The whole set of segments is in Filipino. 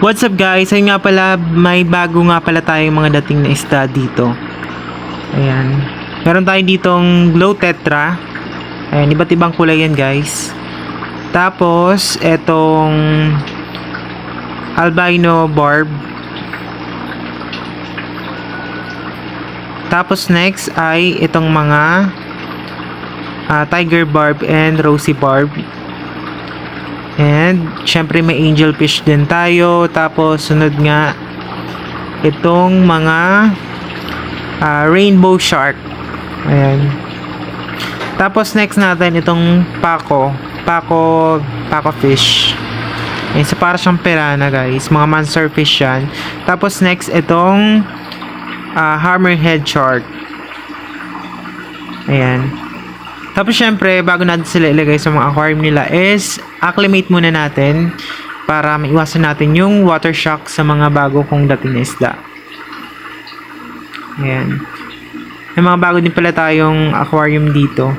What's up guys? Ayun nga pala, may bago nga pala tayong mga dating na isda dito. Ayan. Meron tayo ditong glow tetra. Ayan, iba't ibang kulay yan guys. Tapos, etong albino barb. Tapos next ay itong mga ah, tiger barb and rosy barb. And, syempre may angel fish din tayo. Tapos, sunod nga, itong mga ah, rainbow shark. Ayan. Tapos, next natin, itong pako. Pako, pako fish. Ayan, so para siyang pirana, guys. Mga monster fish yan. Tapos, next, itong ah, hammerhead shark. Ayan. Tapos syempre, bago natin sila ilagay sa mga aquarium nila is acclimate muna natin para maiwasan natin yung water shock sa mga bago kong dating na isda. Ayan. May mga bago din pala tayong aquarium dito.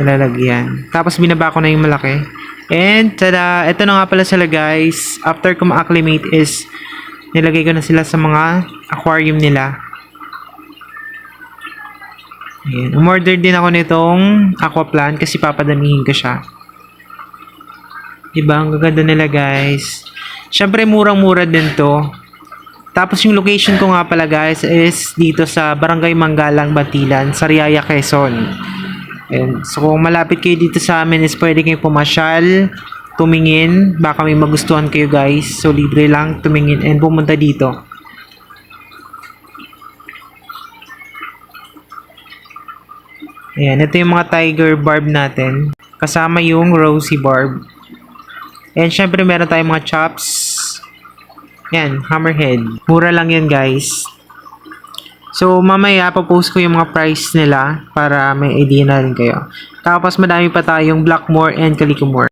Ilalagyan. Tapos binaba ko na yung malaki. And tada, ito na nga pala sila guys. After ko ma-acclimate is nilagay ko na sila sa mga aquarium nila. Ayan. Umorder din ako nitong aquaplant kasi papadamihin ko siya. Diba? Ang gaganda nila guys. Siyempre murang-mura din to. Tapos yung location ko nga pala guys is dito sa Barangay Manggalang, Batilan, Sariaya, Quezon. Ayan. So kung malapit kayo dito sa amin is pwede kayong pumasyal, tumingin. Baka may magustuhan kayo guys. So libre lang tumingin and pumunta dito. Ayan, ito yung mga tiger barb natin. Kasama yung rosy barb. And syempre meron tayong mga chops. Yan, hammerhead. Mura lang yan guys. So mamaya papost ko yung mga price nila para may idea na rin kayo. Tapos madami pa tayong Blackmore and Calico